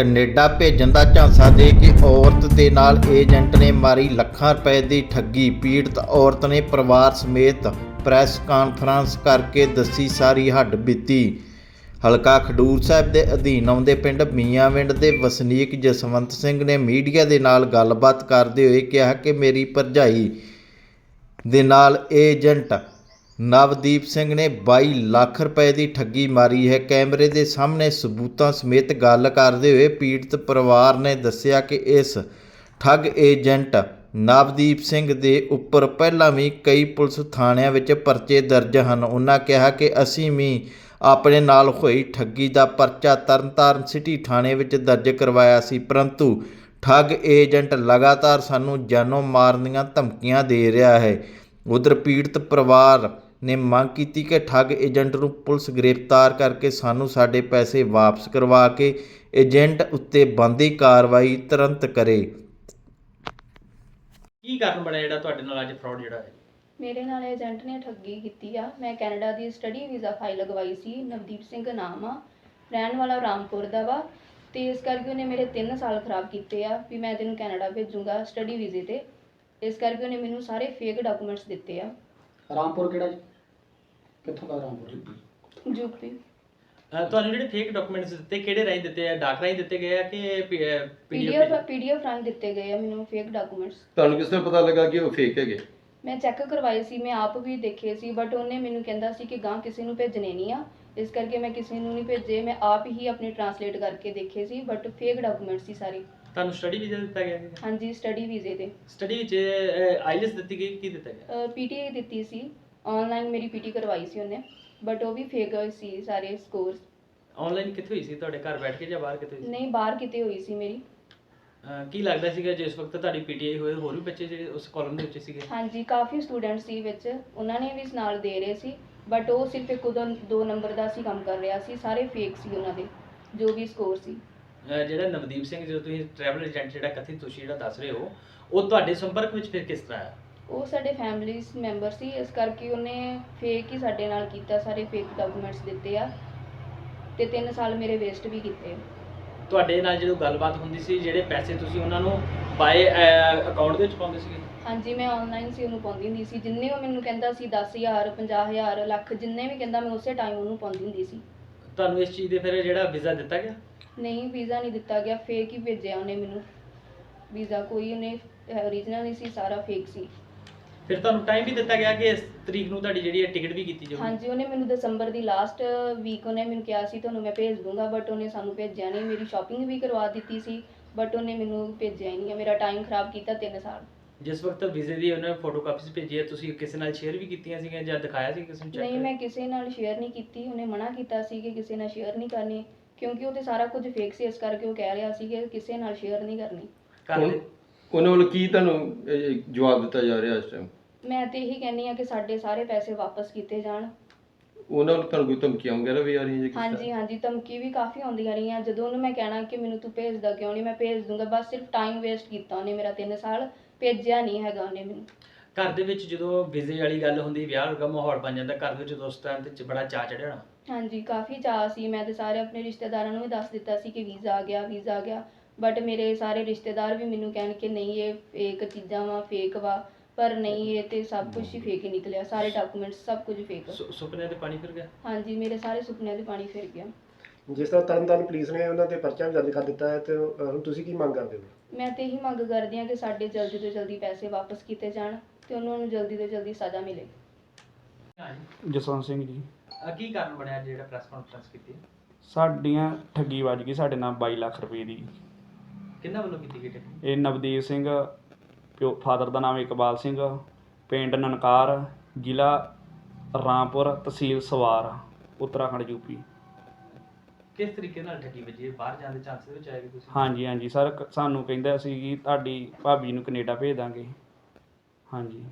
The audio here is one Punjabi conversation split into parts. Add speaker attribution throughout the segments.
Speaker 1: ਕੈਨੇਡਾ ਭੇਜਣ ਦਾ ਝਾਂਸਾ ਦੇ ਕੇ ਔਰਤ ਦੇ ਨਾਲ ਏਜੰਟ ਨੇ ਮਾਰੀ ਲੱਖਾਂ ਰੁਪਏ ਦੀ ਠੱਗੀ। ਪੀੜਤ ਔਰਤ ਨੇ ਪਰਿਵਾਰ ਸਮੇਤ ਪ੍ਰੈਸ ਕਾਨਫਰੰਸ ਕਰਕੇ ਦੱਸੀ ਸਾਰੀ ਹੱਡ ਬੀਤੀ। ਹਲਕਾ ਖਡੂਰ ਸਾਹਿਬ ਦੇ ਅਧੀਨ ਆਉਂਦੇ ਪਿੰਡ ਮੀਆਂਵਿੰਡ ਦੇ ਵਸਨੀਕ ਜਸਵੰਤ ਸਿੰਘ ਨੇ ਮੀਡੀਆ ਦੇ ਨਾਲ ਗੱਲਬਾਤ ਕਰਦੇ ਹੋਏ ਕਿਹਾ ਕਿ ਮੇਰੀ ਭਰਜਾਈ ਦੇ ਨਾਲ ਏਜੰਟ ਨਵਦੀਪ ਸਿੰਘ ਨੇ 22 ਲੱਖ ਰੁਪਏ ਦੀ ਠੱਗੀ ਮਾਰੀ ਹੈ। ਕੈਮਰੇ ਦੇ ਸਾਹਮਣੇ ਸਬੂਤਾਂ ਸਮੇਤ ਗੱਲ ਕਰਦੇ ਹੋਏ ਪੀੜਤ ਪਰਿਵਾਰ ਨੇ ਦੱਸਿਆ ਕਿ ਇਸ ਠੱਗ ਏਜੰਟ ਨਵਦੀਪ ਸਿੰਘ ਦੇ ਉੱਪਰ ਪਹਿਲਾਂ ਵੀ ਕਈ ਪੁਲਿਸ ਥਾਣਿਆਂ ਵਿੱਚ ਪਰਚੇ ਦਰਜ ਹਨ। ਉਹਨਾਂ ਕਿਹਾ ਕਿ ਅਸੀਂ ਵੀ ਆਪਣੇ ਨਾਲ ਹੋਈ ਠੱਗੀ ਦਾ ਪਰਚਾ ਤਰਨਤਾਰਨ ਸਿਟੀ ਥਾਣੇ ਵਿੱਚ ਦਰਜ ਕਰਵਾਇਆ ਸੀ, ਪਰੰਤੂ ਠੱਗ ਏਜੰਟ ਲਗਾਤਾਰ ਸਾਨੂੰ ਜਾਨੋਂ ਮਾਰਨ ਦੀਆਂ ਧਮਕੀਆਂ ਦੇ ਰਿਹਾ ਹੈ। ਉਧਰ ਪੀੜਤ ਪਰਿਵਾਰ ਨੇ ਮੰਗ ਕੀਤੀ ਕਿ ਠੱਗ ਏਜੰਟ ਨੂੰ ਪੁਲਿਸ ਗ੍ਰਿਫਤਾਰ ਕਰਕੇ ਸਾਨੂੰ ਸਾਡੇ ਪੈਸੇ ਵਾਪਸ ਕਰਵਾ ਕੇ ਏਜੰਟ ਉੱਤੇ ਬੰਦੀ ਕਾਰਵਾਈ ਤੁਰੰਤ ਕਰੇ।
Speaker 2: ਕੀ ਕਾਰਨ ਬਣਿਆ ਜਿਹੜਾ ਤੁਹਾਡੇ ਨਾਲ ਅੱਜ ਫਰਾਡ ਜਿਹੜਾ ਹੈ?
Speaker 3: ਮੇਰੇ ਨਾਲ ਏਜੰਟ ਨੇ ਠੱਗੀ ਕੀਤੀ ਆ। ਮੈਂ ਕੈਨੇਡਾ ਦੀ ਸਟੱਡੀ ਵੀਜ਼ਾ ਫਾਈਲ ਲਗਵਾਈ ਸੀ। ਨਵਦੀਪ ਸਿੰਘ ਨਾਮ ਆ। ਰਹਿਣ ਵਾਲਾ ਰਾਮਪੁਰ ਦਾ ਵਾ। ਤੇ ਇਸ ਕਰਕੇ ਉਹਨੇ ਮੇਰੇ 3 ਸਾਲ ਖਰਾਬ ਕੀਤੇ ਆ ਵੀ ਮੈਂ ਤੈਨੂੰ ਕੈਨੇਡਾ ਭੇਜੂੰਗਾ ਸਟੱਡੀ ਵੀਜ਼ੇ ਤੇ। ਇਸ ਕਰਕੇ ਉਹਨੇ ਮੈਨੂੰ ਸਾਰੇ ਫੇਕ ਡਾਕੂਮੈਂਟਸ ਦਿੱਤੇ ਆ।
Speaker 4: ਰਾਮਪੁਰ ਕਿਹੜਾ ਜੀ? ਕਿੱਥੋਂ ਦਾ ਰਾਮਪੁਰ
Speaker 3: ਯੂਪੀ
Speaker 2: ਅਹ ਤੁਹਾਨੂੰ ਜਿਹੜੇ ਫੇਕ ਡਾਕੂਮੈਂਟਸ ਦਿੱਤੇ ਕਿਹੜੇ ਰਾਹੀਂ ਦਿੱਤੇ ਆ? ਡਾਕ ਰਾਹੀਂ ਦਿੱਤੇ ਗਏ ਆ ਕਿ
Speaker 3: ਪੀਡੀਐਫ
Speaker 2: ਪੀਡੀਐਫ
Speaker 3: ਪੀਡੀਐਫ ਰੰਗ ਦਿੱਤੇ ਗਏ ਆ ਮੈਨੂੰ ਫੇਕ ਡਾਕੂਮੈਂਟਸ
Speaker 5: ਤੁਹਾਨੂੰ ਕਿਸ ਤਰ੍ਹਾਂ ਪਤਾ ਲੱਗਾ ਕਿ ਉਹ ਫੇਕ ਹੈਗੇ?
Speaker 3: ਮੈਂ ਚੈੱਕ ਕਰਵਾਏ ਸੀ ਮੈਂ ਆਪ ਵੀ ਦੇਖੇ ਸੀ ਬਟ ਉਹਨੇ ਮੈਨੂੰ ਕਹਿੰਦਾ ਸੀ ਕਿ ਗਾਂ ਕਿਸੇ ਨੂੰ ਭੇਜਣੇ ਨਹੀਂ ਆ। ਇਸ ਕਰਕੇ ਮੈਂ ਕਿਸੇ ਨੂੰ ਨਹੀਂ ਭੇਜੇ ਮੈਂ ਆਪ ਹੀ ਆਪਣੇ ਟਰਾਂਸਲੇਟ ਕਰਕੇ ਦੇਖੇ ਸੀ ਬਟ ਫੇਕ ਡਾਕੂਮੈਂਟਸ ਸੀ ਸਾਰੇ।
Speaker 2: ਤੁਹਾਨੂੰ ਸਟੱਡੀ ਵੀਜ਼ਾ ਦਿੱਤਾ ਗਿਆ ਹੈ
Speaker 3: ਹਾਂਜੀ ਸਟੱਡੀ ਵੀਜ਼ੇ ਤੇ
Speaker 2: ਸਟੱਡੀ ਵਿੱਚ ਆਈਲੈਸ ਦਿੱਤੀ ਗਈ ਕੀ ਦਿੱਤਾ ਗਿਆ?
Speaker 3: ਪੀਟੀਆਈ ਦਿੱਤੀ ਸੀ। ਆਨਲਾਈਨ ਮੇਰੀ ਪੀਟੀ ਕਰਵਾਈ ਸੀ ਉਹਨੇ ਬਟ ਉਹ ਵੀ ਫੇਕ ਸੀ ਸਾਰੇ ਸਕੋਰਸ
Speaker 2: ਆਨਲਾਈਨ ਕਿੱਥੇ ਹੋਈ ਸੀ? ਤੁਹਾਡੇ ਘਰ ਬੈਠ ਕੇ ਜਾਂ ਬਾਹਰ ਕਿਤੇ ਹੋਈ ਸੀ?
Speaker 3: ਨਹੀਂ ਬਾਹਰ ਕਿਤੇ ਹੋਈ ਸੀ ਮੇਰੀ।
Speaker 2: ਅਹ ਕੀ ਲੱਗਦਾ ਸੀਗਾ ਜਿਸ ਵਕਤ ਤੁਹਾਡੀ ਪੀਟੀਆਈ ਹੋਏ ਹੋਰ ਵੀ ਬੱਚੇ ਜਿਹੜੇ ਉਸ ਕਾਲਮ ਦੇ ਵਿੱਚ ਸੀਗੇ?
Speaker 3: ਹਾਂਜੀ ਕਾਫੀ ਸਟੂਡੈਂਟ ਸੀ ਵਿੱਚ। ਉਹਨਾਂ ਨੇ ਵੀ ਨਾਲ ਦੇ ਰਹੇ ਸੀ ਬਟ ਉਹ ਸਿਰਫ ਇੱਕ ਉਦੋਂ ਦੋ ਨੰਬਰ ਦਾ ਸੀ ਕੰਮ ਕਰ ਰਿਹਾ ਸੀ ਸਾਰੇ ਫੇਕ ਸੀ ਉਹਨਾਂ ਦੇ ਜੋ ਵੀ ਸਕੋਰ ਸੀ।
Speaker 2: ਅਹ ਜਿਹੜਾ ਨਵਦੀਪ ਸਿੰਘ ਜਦੋਂ ਤੁਸੀਂ ਟਰੈਵਲ ਏਜੰਟ ਜਿਹੜਾ ਕਥਿਤ ਤੁਸੀਂ ਜਿਹੜਾ ਦੱਸ ਰਹੇ ਹੋ ਉਹ ਤੁਹਾਡੇ ਸੰਪਰਕ ਵਿੱਚ ਫਿਰ ਕਿਸ ਤਰ੍ਹਾਂ ਆਇਆ
Speaker 3: ਉਹ ਸਾਡੇ ਫੈਮਿਲੀ ਮੈਂਬਰ ਸੀ ਇਸ ਕਰਕੇ ਉਹਨੇ ਫੇਕ ਹੀ ਸਾਡੇ ਨਾਲ ਕੀਤਾ ਸਾਰੇ ਫੇਕ ਡਾਕੂਮੈਂਟਸ ਦਿੱਤੇ ਆ ਤੇ 3 ਸਾਲ ਮੇਰੇ ਵੇਸਟ ਵੀ ਕੀਤੇ।
Speaker 2: ਤੁਹਾਡੇ ਨਾਲ ਜਦੋਂ ਗੱਲਬਾਤ ਹੁੰਦੀ ਸੀ ਜਿਹੜੇ ਪੈਸੇ ਤੁਸੀਂ ਉਹਨਾਂ ਨੂੰ ਬਾਏ ਅਕਾਊਂਟ ਦੇ ਵਿੱਚ ਪਾਉਂਦੇ ਸੀਗੇ?
Speaker 3: ਹਾਂਜੀ ਮੈਂ ਆਨਲਾਈਨ ਸੀ ਉਹਨੂੰ ਪਾਉਂਦੀ ਹੁੰਦੀ ਸੀ। ਜਿੰਨੇ ਉਹ ਮੈਨੂੰ ਕਹਿੰਦਾ ਸੀ 10000 50000 ਲੱਖ ਜਿੰਨੇ ਵੀ ਕਹਿੰਦਾ ਮੈਂ ਉਸੇ ਟਾਈਮ ਉਹਨੂੰ ਪਾਉਂਦੀ ਹੁੰਦੀ ਸੀ।
Speaker 2: ਤੁਹਾਨੂੰ ਇਸ ਚੀਜ਼ ਦੇ ਫਿਰ ਜਿਹੜਾ ਵੀਜ਼ਾ ਦਿੱਤਾ ਗਿਆ?
Speaker 3: ਨਹੀਂ ਵੀਜ਼ਾ ਨਹੀਂ ਦਿੱਤਾ ਗਿਆ ਫੇਕ ਹੀ ਭੇਜਿਆ ਉਹਨੇ ਮੈਨੂੰ। ਵੀਜ਼ਾ ਕੋਈ ਉਹਨੇ ਓਰੀਜਨਲ ਨਹੀਂ ਸੀ ਸਾਰਾ ਫੇਕ ਸੀ।
Speaker 2: ਫਿਰ ਤੁਹਾਨੂੰ ਟਾਈਮ ਵੀ ਦਿੱਤਾ ਗਿਆ ਕਿ ਇਸ ਤਰੀਕ ਨੂੰ ਤੁਹਾਡੀ ਜਿਹੜੀ ਹੈ ਟਿਕਟ ਵੀ ਕੀਤੀ ਜਾਊਗੀ?
Speaker 3: ਹਾਂਜੀ ਉਹਨੇ ਮੈਨੂੰ ਦਸੰਬਰ ਦੀ ਲਾਸਟ ਵੀਕ ਉਹਨੇ ਮੈਨੂੰ ਕਿਹਾ ਸੀ ਤੁਹਾਨੂੰ ਮੈਂ ਭੇਜ ਦੂੰਗਾ ਬਟ ਉਹਨੇ ਸਾਨੂੰ ਭੇਜਿਆ ਨਹੀਂ। ਮੇਰੀ ਸ਼ਾਪਿੰਗ ਵੀ ਕਰਵਾ ਦਿੱਤੀ ਸੀ ਬਟ ਉਹਨੇ ਮੈਨੂੰ ਭੇਜਿਆ ਹੀ ਨਹੀਂ ਮੇਰਾ ਟਾਈਮ ਖਰਾਬ ਕੀਤਾ 3 ਸਾਲ।
Speaker 2: ਜਿਸ ਵਕਤ ਵੀਜ਼ੇ ਦੀ ਉਹਨੇ ਫੋਟੋ ਕਾਪੀਸ ਭੇਜੀ ਹੈ ਤੁਸੀਂ ਕਿਸੇ ਨਾਲ ਸ਼ੇਅਰ ਵੀ ਕੀਤੀਆਂ ਸੀਗੀਆਂ ਜਾਂ ਦਿਖਾਇਆ ਸੀ ਕਿਸੇ ਨੂੰ ਚੈੱਕ
Speaker 3: ਨਹੀਂ ਮੈਂ ਕਿਸੇ ਨਾਲ ਸ਼ੇਅਰ ਨਹੀਂ ਕੀਤੀ। ਉਹਨੇ ਮਨਾ ਕੀਤਾ ਸੀ ਕਿ ਕਿਸੇ ਨਾਲ ਸ਼ੇਅਰ ਨਹੀਂ ਕਰਨੀ ਕਿਉਂਕਿ ਉਹ ਤੇ ਸਾਰਾ ਕੁਝ ਫੇਕ ਸੀ ਇਸ ਕਰਕੇ ਉਹ ਕਹਿ ਰਿਹਾ ਸੀ ਕਿ ਕਿਸੇ ਨਾਲ ਸ਼ੇਅਰ ਨਹੀਂ ਕਰਨੀ।
Speaker 5: ਉਹਨਾਂ ਵੱਲ ਕੀ ਤੁਹਾਨੂੰ ਇਹ, ਜਵਾਬ ਦਿੱਤਾ ਜਾ ਰਿਹਾ ਇਸ ਟਾਈਮ
Speaker 3: ਮੈਂ ਤੇ ਇਹੀ ਕਹਿੰਨੀ ਆ ਕਿ ਸਾਡੇ ਸਾਰੇ ਪੈਸੇ ਵਾਪਸ ਕੀਤੇ ਜਾਣ।
Speaker 5: ਉਹਨਾਂ ਵੱਲ ਤੁਹਾਨੂੰ ਕੋਈ ਧਮਕੀਆਂ ਵਗੈਰਾ ਵੀ ਆ ਰਹੀਆਂ ਜੀ ਕਿਸ
Speaker 3: ਹਾਂਜੀ
Speaker 5: ਤਰ੍ਹਾਂ?
Speaker 3: ਹਾਂਜੀ ਧਮਕੀ ਵੀ ਕਾਫੀ ਆਉਂਦੀਆਂ ਰਹੀਆਂ। ਜਦੋਂ ਉਹਨੂੰ ਮੈਂ ਕਹਿਣਾ ਕਿ ਮੈਨੂੰ ਤੂੰ ਭੇਜਦਾ ਕਿਉਂ ਨਹੀਂ ਮੈਂ ਭੇਜ ਦੂੰਗਾ। ਬਸ ਸਿਰਫ ਟਾਈਮ ਵੇਸਟ ਕੀਤਾ ਉਹਨੇ ਮੇਰਾ 3 ਸਾਲ। ਭੇਜਿਆ ਨਹੀਂ ਹੈਗਾ ਉਹਨੇ ਮੈਨੂੰ।
Speaker 2: ਘਰ ਦੇ ਵਿੱਚ ਜਦੋਂ ਵੀਜ਼ੇ ਵਾਲੀ ਗੱਲ ਹੁੰਦੀ ਵਿਆਹ ਵਰਗਾ ਮਾਹੌਲ ਬਣ ਜਾਂਦਾ ਘਰ ਦੇ ਵਿੱਚ ਟਾਈਮ ਤੇ ਬੜਾ ਚਾਅ ਚੜਿਆ ਹੋਣਾ।
Speaker 3: ਹਾਂਜੀ ਕਾਫੀ ਚਾਅ ਸੀ। ਮੈਂ ਤੇ ਸਾਰੇ ਆਪਣੇ ਰਿਸ਼ਤੇਦਾਰਾਂ ਨੂੰ ਵੀ ਦੱਸ ਦਿੱਤਾ ਸੀ ਕਿ ਵੀਜ਼ਾ ਆ ਗਿਆ ਵੀਜ਼ਾ ਆ ਗਿਆ। ਬਟ ਮੇਰੇ ਸਾਰੇ ਰਿਸ਼ਤੇਦਾਰ ਵੀ ਮੈਨੂੰ ਕਹਿਣ ਕਿ ਨਹੀਂ ਇਹ ਫੇਕ ਚੀਜ਼ਾਂ ਵਾ ਫੇਕ ਵਾ। ਪਰ ਨਹੀਂ ਇਹ ਤੇ ਸਭ ਕੁਝ ਹੀ ਫੇਕ ਹੀ ਨਿਕਲਿਆ ਸਾਰੇ ਡਾਕੂਮੈਂਟਸ ਸਭ ਕੁਝ ਫੇਕ
Speaker 2: ਸੁ- ਸੁਪਨੇ ਤੇ ਪਾਣੀ ਫਿਰ ਗਿਆ?
Speaker 3: ਹਾਂਜੀ ਮੇਰੇ ਸਾਰੇ ਸੁਪਨਿਆਂ ਦੇ ਪਾਣੀ ਫਿਰ ਗਿਆ।
Speaker 4: ਜਿਸ ਤਰ੍ਹਾਂ ਤਰਨਤਾਰਨ ਪੁਲਿਸ ਨੇ ਉਹਨਾਂ ਤੇ ਪਰਚਾ ਵੀ ਦਰਜ ਕਰ ਦਿੱਤਾ ਹੈ ਤੇ ਅਹ, ਹੁਣ ਤੁਸੀਂ ਕੀ ਮੰਗ ਕਰਦੇ ਹੋ?
Speaker 3: ਮੈਂ ਤੇ ਇਹੀ ਮੰਗ ਕਰਦੀ ਹਾਂ ਕਿ ਸਾਡੇ ਜਲਦੀ ਤੋਂ ਜਲਦੀ ਪੈਸੇ ਵਾਪਸ ਕੀਤੇ ਜਾਣ ਤੇ ਉਹਨਾਂ ਨੂੰ ਜਲਦੀ ਤੋਂ ਜਲਦੀ ਸਜ਼ਾ ਮਿਲੇ।
Speaker 6: ਜਸਵੰਤ ਸਿੰਘ ਜੀ।
Speaker 2: ਅਹ ਕੀ ਕਾਰਨ ਬਣਿਆ ਜਿਹੜਾ ਪ੍ਰੈਸ ਕਾਨਫਰੰਸ ਕੀਤੀ?
Speaker 6: ਸਾਡੀਆਂ ਠੱਗੀ ਵੱਜ ਗਈ ਸਾਡੇ ਨਾਲ 22 ਲੱਖ ਰੁਪਏ ਦੀ।
Speaker 2: ਕਿੰਨਾ ਵੱਲੋਂ ਕੀਤੀ ਗਈ ਟਿਕਟ
Speaker 6: ਇਹ ਨਵਦੀਪ ਸਿੰਘ ਪਿਓ ਫਾਦਰ ਦਾ ਨਾਮ ਇਕਬਾਲ ਸਿੰਘ ਪਿੰਡ ਨਨਕਾਰ ਜ਼ਿਲ੍ਹਾ ਰਾਮਪੁਰ ਤਹਿਸੀਲ ਸਵਾਰ ਉੱਤਰਾਖੰਡ ਯੂਪੀ
Speaker 2: ਕਿਸ ਤਰੀਕੇ ਨਾਲ ਠੱਗੀ ਵੱਜੀ? ਬਾਹਰ ਜਾਣ ਦੇ ਚਾਂਸਸ ਵਿੱਚ ਆਏਗੀ ਤੁਸੀਂ?
Speaker 6: ਹਾਂਜੀ ਹਾਂਜੀ। ਸਰ ਕ- ਸਾਨੂੰ ਕਹਿੰਦਾ ਸੀ ਕਿ ਤੁਹਾਡੀ ਭਾਬੀ ਨੂੰ ਕੈਨੇਡਾ ਭੇਜ ਦਾਂਗੇ। ਹਾਂਜੀ।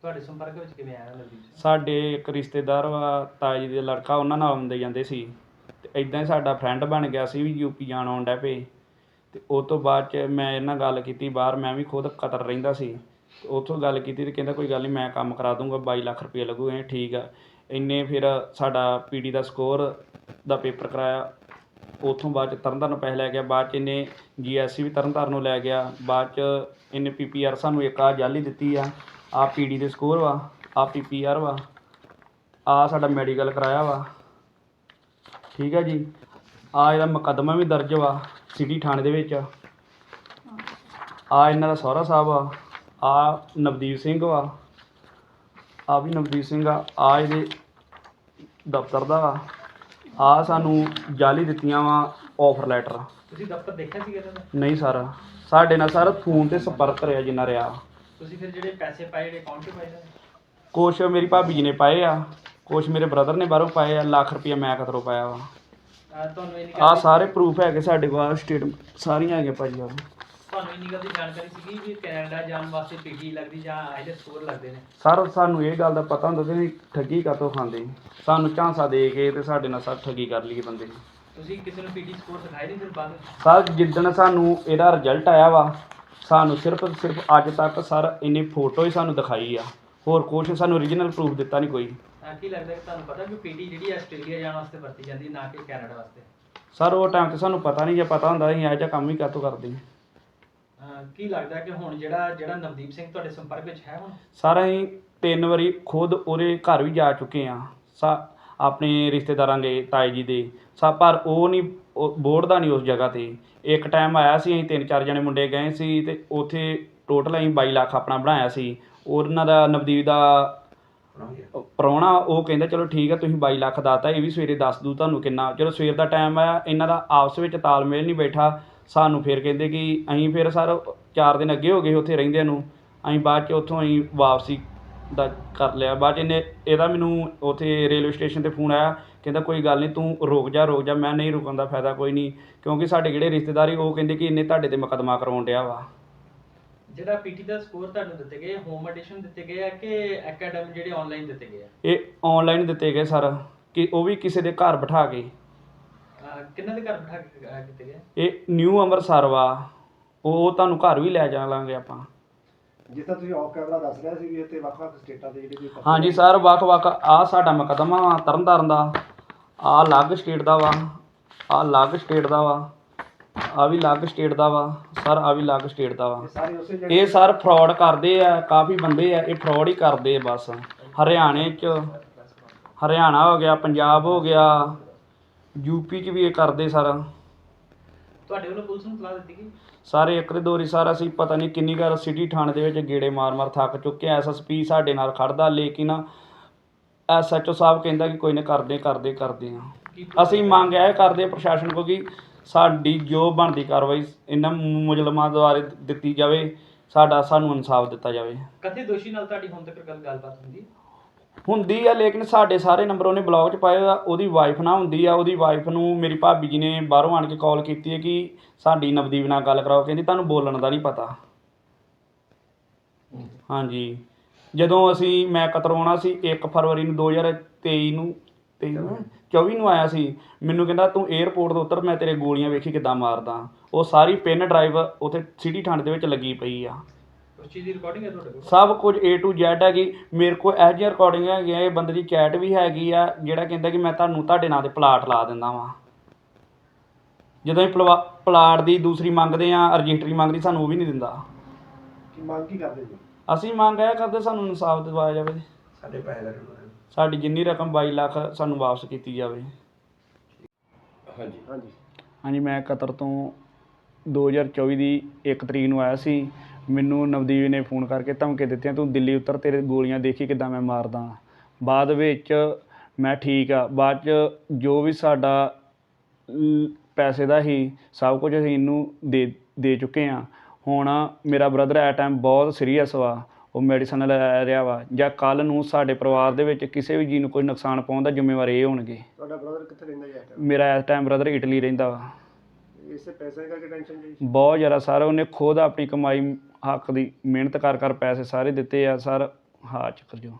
Speaker 2: ਤੁਹਾਡੇ ਸੰਪਰਕ ਵਿੱਚ ਕਿਵੇਂ ਆਇਆ ਨਵਦੀਪ ਸਿੰਘ
Speaker 6: ਸਾਡੇ ਇੱਕ ਰਿਸ਼ਤੇਦਾਰ ਵਾ ਤਾਏ ਜੀ ਦੇ ਲੜਕਾ ਉਹਨਾਂ ਨਾਲ ਆਉਂਦੇ ਜਾਂਦੇ ਸੀ। ਤੇ ਇਦਾਂ ਹੀ ਸਾਡਾ ਫਰੈਂਡ ਬਣ ਗਿਆ ਸੀ ਵੀ ਯੂਪੀ ਜਾਣ ਆਉਣ ਡੈ ਪਏ। ਅਤੇ ਉਹ ਤੋਂ ਬਾਅਦ ਚ ਮੈਂ ਇਹਨਾਂ ਨਾਲ ਗੱਲ ਕੀਤੀ, ਬਾਹਰ ਮੈਂ ਵੀ ਖੁਦ ਕਤਰ ਰਹਿੰਦਾ ਸੀ। ਅਤੇ ਉੱਥੋਂ ਗੱਲ ਕੀਤੀ ਅਤੇ ਕਹਿੰਦਾ ਕੋਈ ਗੱਲ ਨਹੀਂ ਮੈਂ ਕੰਮ ਕਰਾ ਦੂੰਗਾ, ਬਾਈ ਲੱਖ ਰੁਪਈਆ ਲੱਗੂਗਾ, ਇਹ ਠੀਕ ਆ। ਇੰਨੇ ਫਿਰ ਸਾਡਾ ਪੀ ਡੀ ਦਾ ਸਕੋਰ ਦਾ ਪੇਪਰ ਕਰਵਾਇਆ ਉੱਥੋਂ ਬਾਅਦ ਚ ਤਰਨਤਾਰਨ ਪੈਸੇ ਲੈ ਗਿਆ, ਬਾਅਦ ਚ ਇਹਨੇ ਜੀ ਐੱਸ ਸੀ ਵੀ ਤਰਨਤਾਰਨ ਨੂੰ ਲੈ ਗਿਆ। ਬਾਅਦ ਚ ਇਹਨੇ ਪੀ ਪੀ ਆਰ ਸਾਨੂੰ ਇੱਕ ਆ ਜਾਲੀ ਦਿੱਤੀ ਆ ਆ ਪੀਡੀ ਦੇ ਸਕੋਰ ਵਾ ਆ ਆਰ ਵਾ ਆ ਸਾਡਾ ਮੈਡੀਕਲ ਕਰਾਇਆ ਵਾ। ਠੀਕ ਹੈ ਜੀ। ਆ ਇਹਦਾ ਮੁਕੱਦਮਾ ਵੀ ਦਰਜ ਵਾ। ਸਿਟੀ ਥਾਣੇ ਦੇ ਵਿੱਚ ਆ। ਇਹਨਾਂ ਦਾ ਸਹੁਰਾ ਸਾਹਿਬ ਆ ਆ ਨਵਦੀਪ ਸਿੰਘ ਵਾ। ਆ ਵੀ ਨਵਦੀਪ ਸਿੰਘ ਆ ਆ ਇਹਦੇ ਦਫ਼ਤਰ ਦਾ ਵਾ। ਆ ਸਾਨੂੰ ਜਾਲੀ ਦਿੱਤੀਆਂ ਵਾ ਆਫਰ ਲੈਟਰ
Speaker 2: ਤੁਸੀਂ ਦਫ਼ਤਰ ਦੇਖਿਆ ਸੀਗਾ ਇਹਨਾਂ ਦਾ?
Speaker 6: ਨਹੀਂ ਸਰ ਸਾਡੇ ਨਾਲ ਸਰ ਫੋਨ ਤੇ ਸੰਪਰਕ ਰਿਹਾ ਜਿੰਨਾ ਰਿਹਾ।
Speaker 2: ਤੁਸੀਂ ਫਿਰ ਜਿਹੜੇ ਪੈਸੇ ਪਾਏ ਜਿਹੜੇ ਅਕਾਊਂਟ 'ਚ ਪਾਏ ਨੇ?
Speaker 6: ਕੁਛ ਮੇਰੀ ਭਾਬੀ ਜੀ ਨੇ ਪਾਏ ਆ ਕੁਛ ਮੇਰੇ ਬ੍ਰਦਰ ਨੇ ਬਾਹਰੋਂ ਪਾਏ ਆ ਲੱਖ ਰੁਪਇਆ ਮੈਂ ਕਤਰੋਂ ਪਾਇਆ ਵਾ।
Speaker 2: ਤੁਹਾਨੂੰ ਇੰਨੀ
Speaker 6: ਆ
Speaker 2: ਗੱਲ
Speaker 6: ਸਾਰੇ ਪ੍ਰੂਫ ਹੈਗੇ ਸਾਡੇ ਕੋਲ ਸਟੇਟ ਸਾਰੀਆਂ ਹੈਗੇ ਭਾਜੀ ਆ
Speaker 2: ਤੁਹਾਨੂੰ ਇੰਨੀ ਗੱਲ ਦੀ ਜਾਣਕਾਰੀ ਸੀਗੀ ਵੀ ਕੈਨੇਡਾ ਜਾਣ ਵਾਸਤੇ ਪੀਟੀ ਲੱਗਦੀ ਜਾਂ ਆਈਲੈਟ ਸਕੋਰ ਲੱਗਦੇ ਨੇ?
Speaker 6: ਸਰ ਸਾਨੂੰ ਇਹ ਗੱਲ ਦਾ ਪਤਾ ਹੁੰਦਾ ਸੀ ਵੀ ਠੱਗੀ ਕਾਤੋਂ ਖਾਂਦੇ ਸਾਨੂੰ ਝਾਂਸਾ ਦੇ ਕੇ ਤੇ ਸਾਡੇ ਨਾਲ ਸਰ ਠੱਗੀ ਕਰ ਲਈ ਬੰਦੇ ਨੇ।
Speaker 2: ਤੁਸੀਂ ਕਿਸੇ ਨੂੰ ਪੀਟੀ ਸਕੋਰ ਦਿਖਾਏ ਨਹੀਂ ਫਿਰ ਬਾਅਦ ਵਿੱਚ?
Speaker 6: ਸਰ ਜਿੱਦਣ ਸਾਨੂੰ ਇਹਦਾ ਰਿਜ਼ਲਟ ਆਇਆ ਵਾ ਸਾਨੂੰ ਸਿਰਫ ਸਿਰਫ ਅੱਜ ਤੱਕ ਸਰ ਇਹਨੇ ਫੋਟੋ ਹੀ ਸਾਨੂੰ ਦਿਖਾਈ ਆ। ਹੋਰ ਕੁਛ ਸਾਨੂੰ ਓਰੀਜਨਲ ਪ੍ਰੂਫ ਦਿੱਤਾ ਨਹੀਂ ਕੋਈ।
Speaker 2: ਅਹ ਕੀ ਲੱਗਦਾ ਕਿ ਤੁਹਾਨੂੰ ਪਤਾ ਕਿ ਪੀਟੀ ਜਿਹੜੀ ਹੈ ਆਸਟ੍ਰੇਲੀਆ ਜਾਣ ਵਾਸਤੇ ਵਰਤੀ ਜਾਂਦੀ ਨਾ ਕਿ ਕੈਨੇਡਾ ਵਾਸਤੇ?
Speaker 6: ਸਰ ਉਹ ਟਾਈਮ ਤੇ ਸਾਨੂੰ ਪਤਾ ਨਹੀਂ ਜੇ ਪਤਾ ਹੁੰਦਾ ਅਸੀਂ ਇਹੋ ਜਿਹਾ ਕੰਮ ਹੀ ਕਾਤੋਂ ਕਰਦੇ
Speaker 2: ਅਹ ਕੀ ਲੱਗਦਾ ਕਿ ਹੁਣ ਜਿਹੜਾ ਜਿਹੜਾ ਨਵਦੀਪ ਸਿੰਘ ਤੁਹਾਡੇ ਸੰਪਰਕ ਵਿੱਚ ਹੈ ਹੁਣ?
Speaker 6: ਸਰ ਅਸੀਂ ਤਿੰਨ ਵਾਰੀ ਖੁਦ ਉਹਦੇ ਘਰ ਵੀ ਜਾ ਚੁੱਕੇ ਆ ਸਾ ਆਪਣੇ ਰਿਸ਼ਤੇਦਾਰਾਂ ਦੇ ਤਾਏ ਜੀ ਦੇ। ਸਾ ਪਰ ਉਹ ਨਹੀਂ ਬੋਰਡ ਦਾ ਨਹੀਂ ਉਸ ਜਗ੍ਹਾ ਤੇ। ਇੱਕ ਟਾਈਮ ਆਇਆ ਸੀ ਅਸੀਂ ਤਿੰਨ ਚਾਰ ਜਣੇ ਮੁੰਡੇ ਗਏ ਸੀ ਤੇ ਉੱਥੇ ਟੋਟਲ ਅਸੀਂ 22 ਲੱਖ ਆਪਣਾ ਬਣਾਇਆ ਸੀ। ਉਹਨਾਂ ਦਾ ਨਵਦੀਪ ਦਾ ਪ੍ਰਾਹੁਣਾ ਉਹ ਕਹਿੰਦਾ, ਚਲੋ ਠੀਕ ਆ, ਤੁਸੀਂ 22 ਲੱਖ ਦਾਤਾ, ਇਹ ਵੀ ਸਵੇਰੇ ਦੱਸ ਦੂ ਤੁਹਾਨੂੰ ਕਿੰਨਾ। ਚਲੋ ਸਵੇਰ ਦਾ ਟਾਈਮ ਆਇਆ ਇਹਨਾਂ ਦਾ ਆਪਸ ਵਿੱਚ ਤਾਲਮੇਲ ਨਹੀਂ ਬੈਠਾ। ਸਾਨੂੰ ਫਿਰ ਕਹਿੰਦੇ ਕਿ ਅਸੀਂ ਫਿਰ ਸਰ ਚਾਰ ਦਿਨ ਅੱਗੇ ਹੋ ਗਏ ਉੱਥੇ ਰਹਿੰਦਿਆਂ ਨੂੰ। ਅਸੀਂ ਬਾਅਦ ਚ ਉੱਥੋਂ ਅਸੀਂ ਵਾਪਸੀ ਦਾ ਕਰ ਲਿਆ। ਬਾਅਦ 'ਚ ਇਹਨੇ, ਇਹਦਾ ਮੈਨੂੰ ਉੱਥੇ ਰੇਲਵੇ ਸਟੇਸ਼ਨ ਤੇ ਫੋਨ ਆਇਆ, ਕਹਿੰਦਾ, ਕੋਈ ਗੱਲ ਨਹੀਂ, ਤੂੰ ਰੁਕ ਜਾ ਰੁਕ ਜਾ, ਮੈਂ ਨਹੀਂ ਰੁਕਣ ਦਾ ਫਾਇਦਾ, ਕੋਈ ਨਹੀਂ। ਕਿਉਂਕਿ ਸਾਡੇ ਜਿਹੜੇ ਰਿਸ਼ਤੇਦਾਰੀ ਉਹ ਕਹਿੰਦੇ ਕਿ ਇਹਨੇ ਤੁਹਾਡੇ ਤੇ ਮੁਕੱਦਮਾ ਕਰਵਾਉਣ ਡਿਆ ਵਾ।
Speaker 2: ਜਿਹੜਾ ਪੀਟੀ ਦਾ ਸਕੋਰ ਤੁਹਾਨੂੰ ਦਿੱਤੇ ਗਏ ਹੋਮ ਐਡੀਸ਼ਨ ਦਿੱਤੇ ਗਏ ਆ ਕਿ ਅਕੈਡਮੀ ਜਿਹੜੇ ਆਨਲਾਈਨ ਦਿੱਤੇ ਗਏ ਆ?
Speaker 6: ਇਹ ਆਨਲਾਈਨ ਦਿੱਤੇ ਗਏ ਸਰ ਕਿ ਉਹ ਵੀ ਕਿਸੇ ਦੇ ਘਰ ਬਿਠਾ ਕੇ।
Speaker 2: ਅਹ ਕਿੰਨਾਂ ਦੇ ਘਰ ਬਿਠਾ ਕੇ ਅਹ ਕੀਤੇ ਗਏ?
Speaker 6: ਇਹ ਨਿਊ ਅੰਮ੍ਰਿਤਸਰ ਵਾ ਉਹ ਤੁਹਾਨੂੰ ਘਰ ਵੀ ਲੈ ਜਾਵਾਂਗੇ ਆਪਾਂ।
Speaker 4: ਜਿਸ ਤਰ੍ਹਾਂ ਤੁਸੀਂ ਆਫ ਕੈਮਰਾ ਦੱਸ ਰਹੇ ਸੀ ਵੀ ਇੱਥੇ ਵੱਖ-ਵੱਖ ਸਟੇਟਾਂ ਦੇ ਜਿਹੜੇ ਪੱਤਰ
Speaker 6: ਹਾਂਜੀ ਸਰ ਵੱਖ-ਵੱਖ ਆ ਸਾਡਾ ਮੁਕੱਦਮਾ ਵਾ ਤਰਨਤਾਰਨ ਦਾ ਆ ਅਲੱਗ ਸਟੇਟ ਦਾ ਵਾ ਆ ਅਲੱਗ ਸਟੇਟ ਦਾ ਵਾ। ਆ ਵੀ ਅਲੱਗ ਸਟੇਟ ਦਾ ਵਾ ਸਰ ਆ ਵੀ ਅਲੱਗ ਸਟੇਟ ਦਾ ਵਾ।
Speaker 4: ਇਹ ਸਾਰੇ
Speaker 6: ਫਰਾਡ ਕਰਦੇ ਆ ਕਾਫੀ ਬੰਦੇ ਆ ਇਹ ਫਰਾਡ ਹੀ ਕਰਦੇ ਆ ਬਸ। ਹਰਿਆਣੇ ਚ ਹਰਿਆਣਾ ਹੋ ਗਿਆ ਪੰਜਾਬ ਹੋ ਗਿਆ ਯੂਪੀ ਚ ਵੀ ਇਹ ਕਰਦੇ ਸਰ।
Speaker 2: ਤੁਹਾਡੇ ਵੱਲੋਂ ਪੁਲਿਸ ਨੂੰ ਸਲਾਹ ਦਿੱਤੀ ਗਈ?
Speaker 6: ਸਾਰੇ ਇੱਕ ਦੇ ਦੋਰੀ ਸਾਰ ਅਸੀਂ ਪਤਾ ਨਹੀਂ ਕਿੰਨੀ ਵਾਰ ਸਿਟੀ ਥਾਣੇ ਦੇ ਵਿੱਚ ਗੇੜੇ ਮਾਰ-ਮਾਰ ਥੱਕ ਚੁੱਕੇ ਆ। ਐਸਐਸਪੀ ਸਾਡੇ ਨਾਲ ਖੜਦਾ ਲੇਕਿਨ ਐਸਐਚਓ ਸਾਹਿਬ ਕਹਿੰਦਾ ਕਿ ਕੋਈ ਨਾ ਕਰਦੇ ਕਰਦੇ ਕਰਦੇ ਆ।
Speaker 2: ਕੀ
Speaker 6: ਅਸੀਂ ਮੰਗ ਇਹ ਕਰਦੇ ਪ੍ਰਸ਼ਾਸਨ ਕੋਲ ਕਿ ਸਾਡੀ ਜੋ ਬਣਦੀ ਕਾਰਵਾਈ ਇਹਨਾਂ ਮੁਜਲਮਾਂ ਦੁਆਰੇ ਦਿੱਤੀ ਜਾਵੇ ਸਾਡਾ ਸਾਨੂੰ ਇਨਸਾਫ ਦਿੱਤਾ ਜਾਵੇ।
Speaker 2: ਕਥੇ ਦੋਸ਼ੀ ਨਾਲ ਤੁਹਾਡੀ ਹੁਣ ਤੱਕ ਗੱਲ ਗੱਲਬਾਤ ਹੁੰਦੀ
Speaker 6: ਹੁੰਦੀ ਆ ਲੇਕਿਨ ਸਾਡੇ ਸਾਰੇ ਨੰਬਰ ਉਹਨੇ ਬਲੌਕ 'ਚ ਪਾਏ ਆ ਉਹਦੀ ਵਾਈਫ ਨਾਲ ਹੁੰਦੀ ਆ ਉਹਦੀ ਵਾਈਫ ਨੂੰ ਮੇਰੀ ਭਾਬੀ ਜੀ ਨੇ ਬਾਹਰੋਂ ਆਣ ਕੇ ਕਾਲ ਕੀਤੀ ਹੈ ਕਿ ਸਾਡੀ ਨਵਦੀਪ ਨਾਲ ਗੱਲ ਕਰਾਓ ਕਹਿੰਦੀ ਤੁਹਾਨੂੰ ਬੋਲਣ ਦਾ ਨਹੀਂ ਪਤਾ। ਹਾਂਜੀ। ਜਦੋਂ ਅਸੀਂ ਮੈਂ ਕਤਰਾਉਣਾ ਸੀ 1 ਫਰਵਰੀ ਨੂੰ 2023 ਨੂੰ 23 ਨੂੰ 24 ਨੂੰ ਆਇਆ ਸੀ। ਮੈਨੂੰ ਕਹਿੰਦਾ ਤੂੰ 에ਅਰਪੋਰਟ ਤੋਂ ਉਤਰ ਮੈਂ ਤੇਰੇ ਗੋਲੀਆਂ ਵੇਖੀ ਕਿੱਦਾਂ ਮਾਰਦਾ। ਉਹ ਸਾਰੀ ਪਿੰਨ ਡਰਾਈਵ ਉੱਥੇ ਸਿਟੀ ਥਾਣੇ ਦੇ ਵਿੱਚ ਲੱਗੀ ਪਈ ਆ।
Speaker 2: ਉਸ ਚੀਜ਼ ਦੀ ਰਿਕਾਰਡਿੰਗ ਹੈ ਤੁਹਾਡੇ ਕੋਲ?
Speaker 6: ਸਭ ਕੁਝ A to Z ਹੈਗੀ। ਮੇਰੇ ਕੋਲ ਇਹੋ ਜਿਹੀਆਂ ਰਿਕਾਰਡਿੰਗਾਂ ਹੈਗੀਆਂ ਇਹ ਬੰਦੇ ਦੀ ਚੈਟ ਵੀ ਹੈਗੀ ਆ ਜਿਹੜਾ ਕਹਿੰਦਾ ਕਿ ਮੈਂ ਤੁਹਾਨੂੰ ਤੁਹਾਡੇ ਨਾਂ ਤੇ ਪਲਾਟ ਲਾ ਦਿੰਦਾ ਵਾਂ। ਜਦੋਂ ਇਹ ਪਲਵਾ- ਪਲਾਟ ਦੀ ਦੂਸਰੀ ਮੰਗਦੇ ਆ ਰਜਿਸਟਰੀ ਮੰਗਦੀ ਸਾਨੂੰ ਉਹ ਵੀ ਨਹੀਂ ਦਿੰਦਾ।
Speaker 4: ਕੀ ਮੰਗ ਕੀ ਕਰਦੇ ਜੀ?
Speaker 6: ਅਸੀਂ ਮੰਗ ਇਹ ਕਰਦੇ ਸਾਨੂੰ ਇਨਸਾਫ ਦਿਵਾਇਆ ਜਾਵੇ।
Speaker 4: ਸਾਡੇ ਪੈਸੇ ਦਾ
Speaker 6: ਸਾਡੀ ਜਿੰਨੀ ਰਕਮ 22 ਲੱਖ ਸਾਨੂੰ ਵਾਪਸ ਕੀਤੀ ਜਾਵੇ।
Speaker 5: ਹਾਂਜੀ।
Speaker 4: ਹਾਂਜੀ।
Speaker 6: ਹਾਂਜੀ ਮੈਂ ਕਤਰ ਤੋਂ 2024 ਦੀ 1 ਤਰੀਕ ਨੂੰ ਆਇਆ ਸੀ। ਮੈਨੂੰ ਨਵਦੀਪ ਨੇ ਫੋਨ ਕਰਕੇ ਧਮਕੀ ਦਿੱਤੀਆਂ ਤੂੰ ਦਿੱਲੀ ਉਤਰ ਤੇਰੇ ਗੋਲੀਆਂ ਦੇਖੀ ਕਿਦਾਂ ਮੈਂ ਮਾਰਦਾ ਬਾਅਦ ਵਿੱਚ ਮੈਂ ਠੀਕ ਆ। ਬਾਅਦ ਚ ਜੋ ਵੀ ਸਾਡਾ ਲ- ਪੈਸੇ ਦਾ ਹੀ ਸਭ ਕੁਝ ਅਸੀਂ ਇਹਨੂੰ ਦੇ ਦੇ ਚੁੱਕੇ ਆ ਹੁਣ ਮੇਰਾ ਬ੍ਰਦਰ ਐ ਟਾਈਮ ਬਹੁਤ ਸੀਰੀਅਸ ਵਾ। ਉਹ ਮੈਡੀਸਨ ਲੈ ਰਿਹਾ ਵਾ ਜਾਂ ਕੱਲ ਨੂੰ ਸਾਡੇ ਪਰਿਵਾਰ ਦੇ ਵਿੱਚ ਕਿਸੇ ਵੀ ਜੀ ਨੂੰ ਕੋਈ ਨੁਕਸਾਨ ਪਾਉਣ ਦਾ ਜ਼ਿੰਮੇਵਾਰ ਇਹ ਹੋਣਗੇ।
Speaker 4: ਤੁਹਾਡਾ ਬ੍ਰਦਰ ਕਿੱਥੇ ਰਹਿੰਦਾ ਜੀ ਇਸ time?
Speaker 6: ਮੇਰਾ ਇਸ ਟਾਈਮ ਬ੍ਰਦਰ ਇਟਲੀ ਰਹਿੰਦਾ ਵਾ।
Speaker 4: ਇਸੇ ਪੈਸੇ ਕਰਕੇ ਟੈਨਸ਼ਨ ਜੀ?
Speaker 6: ਬਹੁਤ ਜ਼ਿਆਦਾ ਸਰ ਉਹਨੇ ਖੁਦ ਆਪਣੀ ਕਮਾਈ ਹੱਕ ਦੀ ਮਿਹਨਤ ਕਰ ਕਰ ਪੈਸੇ ਸਾਰੇ ਦਿੱਤੇ ਆ। ਸਰ ਹਾਂ ਚੱਕਰ ਜੋ।